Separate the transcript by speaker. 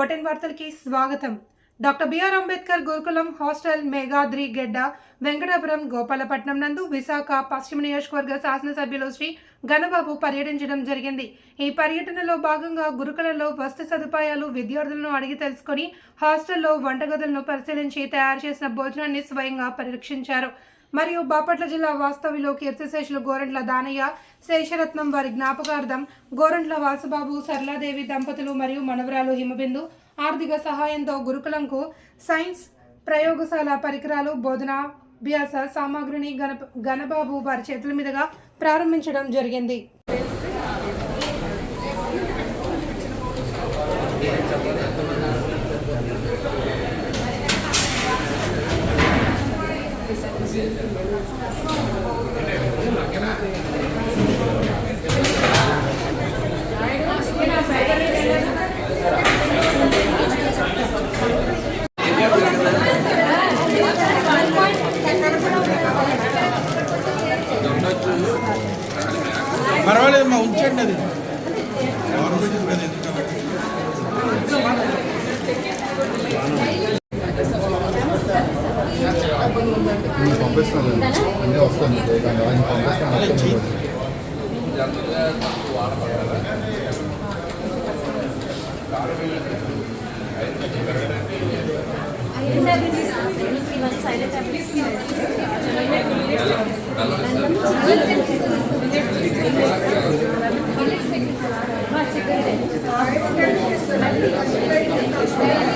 Speaker 1: ఓటెన్ వార్తలకి స్వాగతం. Doctor BR Ambedkar గురుకులం hostel Meghadri గెడ్డ వెంకటాపురం గోపాలపట్నం నందు విశాఖ పశ్చిమ నియోజకవర్గ శాసనసభ్యులు శ్రీ గణబాబు పర్యటించడం జరిగింది. ఈ పర్యటనలో భాగంగా గురుకులలో వస్తు సదుపాయాలు విద్యార్థులను అడిగి తెలుసుకొని హాస్టల్లో వంటగదులను పరిశీలించి తయారు చేసిన భోజనాన్ని స్వయంగా పరిరక్షించారు. మరియు బాపట్ల జిల్లా వాస్తవిలో కీర్తిశేషులు గోరంట్ల దానయ్య శేషరత్నం వారి జ్ఞాపకార్థం గోరంట్ల వాసుబాబు సరళాదేవి దంపతులు మరియు మనవరాలు హిమబిందు ఆర్థిక సహాయంతో గురుకులంకు సైన్స్ ప్రయోగశాల పరికరాలు బోధన అభ్యాస సామాగ్రిని గణ గణబాబు వారి చేతుల మీదుగా ప్రారంభించడం జరిగింది.
Speaker 2: ఇచ్చేయండి అది. గవర్నమెంట్ కదా ఎందుకంటే
Speaker 3: పంపిస్తాను అన్నీ వస్తాను ఆయన పంపిస్తాను సైలెంట్ Obrigada.